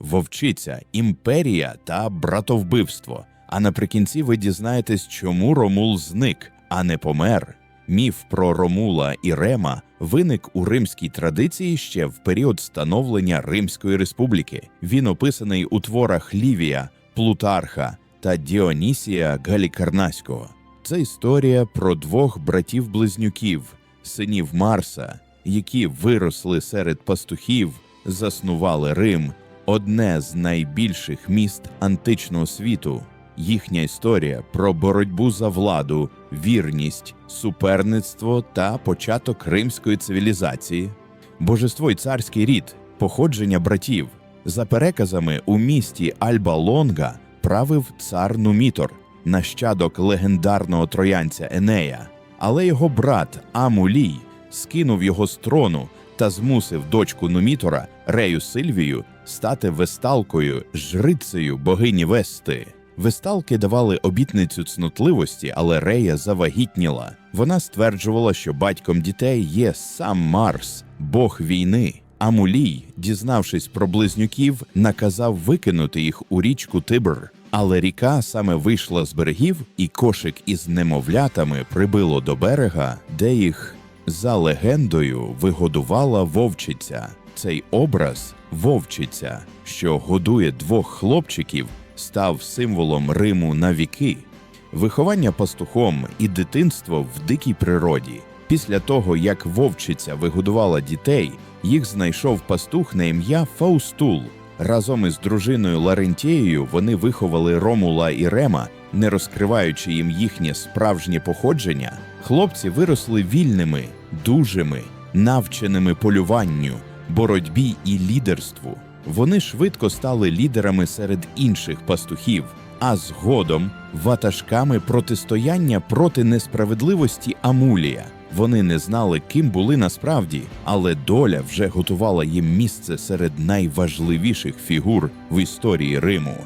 вовчиця, імперія та братовбивство. А наприкінці ви дізнаєтесь, чому Ромул зник, а не помер. Міф про Ромула і Рема виник у римській традиції ще в період становлення Римської республіки. Він описаний у творах Лівія, Плутарха та Діонісія Галікарнаського. Це історія про двох братів-близнюків, синів Марса, які виросли серед пастухів, заснували Рим, одне з найбільших міст античного світу. Їхня історія про боротьбу за владу, вірність, суперництво та початок римської цивілізації, божество й царський рід, походження братів. За переказами у місті Альба Лонга правив цар Нумітор, нащадок легендарного троянця Енея, але його брат Амулій скинув його з трону та змусив дочку Нумітора Рею Сильвію стати весталкою, жрицею богині Вести. Весталки давали обітницю цнотливості, але Рея завагітніла. Вона стверджувала, що батьком дітей є сам Марс, бог війни. А Мулій, дізнавшись про близнюків, наказав викинути їх у річку Тибр. Але ріка саме вийшла з берегів, і кошик із немовлятами прибило до берега, де їх за легендою вигодувала вовчиця. Цей образ вовчиця, що годує двох хлопчиків, став символом Риму на віки. Виховання пастухом і дитинство в дикій природі. Після того, як вовчиця вигодувала дітей, їх знайшов пастух на ім'я Фаустул. Разом із дружиною Ларентією вони виховали Ромула і Рема, не розкриваючи їм їхнє справжнє походження. Хлопці виросли вільними, дужими, навченими полюванню, боротьбі і лідерству. Вони швидко стали лідерами серед інших пастухів, а згодом ватажками протистояння проти несправедливості Амулія. Вони не знали, ким були насправді, але доля вже готувала їм місце серед найважливіших фігур в історії Риму.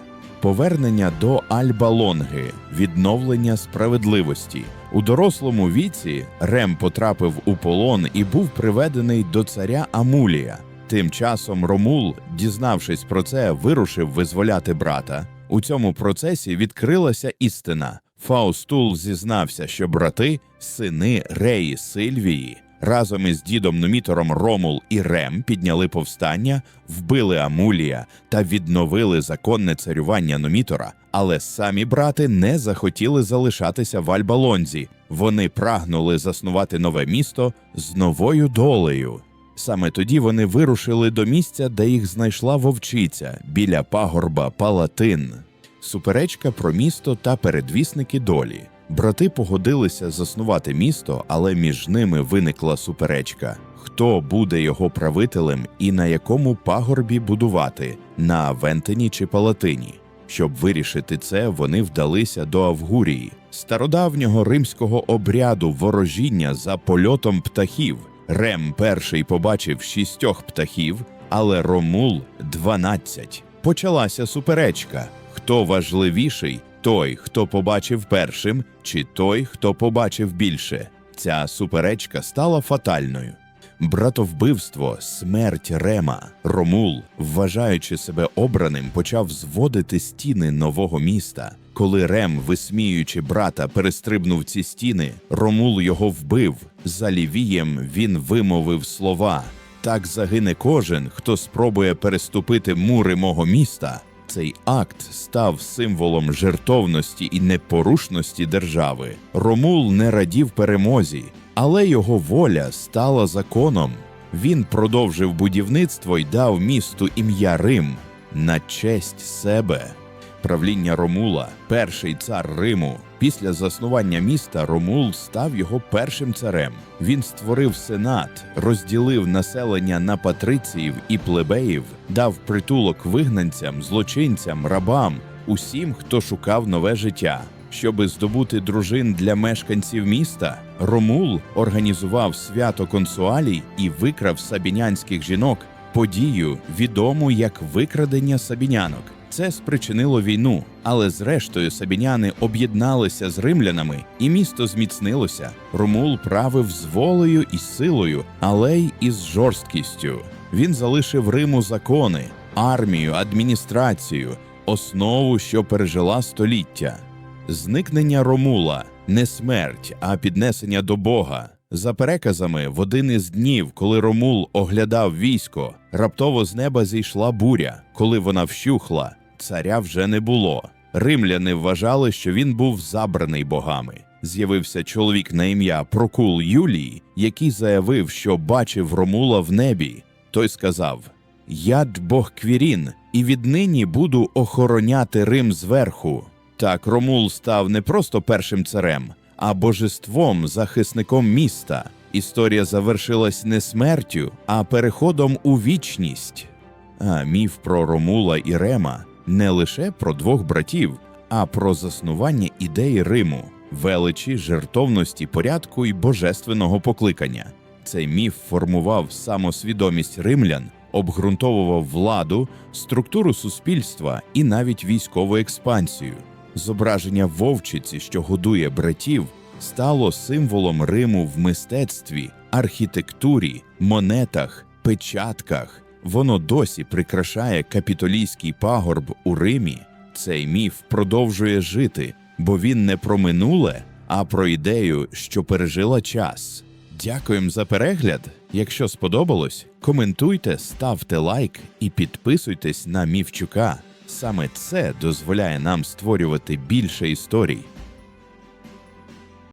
Повернення до Альба Лонги, відновлення справедливості. У дорослому віці Рем потрапив у полон і був приведений до царя Амулія. Тим часом Ромул, дізнавшись про це, вирушив визволяти брата. У цьому процесі відкрилася істина. Фаустул зізнався, що брати сини Реї Сильвії разом із дідом Нумітором Ромул і Рем підняли повстання, вбили Амулія та відновили законне царювання Нумітора. Але самі брати не захотіли залишатися в Альбалонзі. Вони прагнули заснувати нове місто з новою долею. Саме тоді вони вирушили до місця, де їх знайшла вовчиця біля пагорба Палатин. Суперечка про місто та передвісники долі. Брати погодилися заснувати місто, але між ними виникла суперечка: хто буде його правителем і на якому пагорбі будувати на Авентині чи Палатині. Щоб вирішити це, вони вдалися до Авгурії, стародавнього римського обряду ворожіння за польотом птахів. Рем перший побачив шістьох птахів, але Ромул дванадцять. Почалася суперечка: хто важливіший, той, хто побачив першим, чи той, хто побачив більше. Ця суперечка стала фатальною. Братовбивство, смерть Рема, Ромул, вважаючи себе обраним, почав зводити стіни нового міста. Коли Рем, висміюючи брата, перестрибнув ці стіни, Ромул його вбив. За лівієм він вимовив слова: так загине кожен, хто спробує переступити мури мого міста. Цей акт став символом жертовності і непорушності держави. Ромул не радів перемозі, але його воля стала законом. Він продовжив будівництво й дав місту ім'я Рим на честь себе. Правління Ромула, перший цар Риму. Після заснування міста Ромул став його першим царем. Він створив сенат, розділив населення на патриціїв і плебеїв, дав притулок вигнанцям, злочинцям, рабам, усім, хто шукав нове життя. Щоби здобути дружин для мешканців міста, Ромул організував свято консуалій і викрав сабінянських жінок, подію, відому як викрадення сабінянок. Це спричинило війну, але зрештою сабіняни об'єдналися з римлянами, і місто зміцнилося. Ромул правив з волею і силою, але й із жорсткістю. Він залишив Риму закони, армію, адміністрацію, основу, що пережила століття. Зникнення Ромула не смерть, а піднесення до Бога. За переказами, в один із днів, коли Ромул оглядав військо, раптово з неба зійшла буря. Коли вона вщухла, царя вже не було. Римляни вважали, що він був забраний богами. З'явився чоловік на ім'я Прокул Юлій, який заявив, що бачив Ромула в небі. Той сказав: Я Бог Квірін, і віднині буду охороняти Рим зверху. Так Ромул став не просто першим царем, а божеством, захисником міста. Історія завершилась не смертю, а переходом у вічність. А міф про Ромула і Рема не лише про двох братів, а про заснування ідеї Риму, величі, жертовності, порядку і божественного покликання. Цей міф формував самосвідомість римлян, обґрунтовував владу, структуру суспільства і навіть військову експансію. Зображення вовчиці, що годує братів, стало символом Риму в мистецтві, архітектурі, монетах, печатках. Воно досі прикрашає капітолійський пагорб у Римі. Цей міф продовжує жити, бо він не про минуле, а про ідею, що пережила час. Дякуємо за перегляд. Якщо сподобалось, коментуйте, ставте лайк і підписуйтесь на Мівчука. Саме це дозволяє нам створювати більше історій.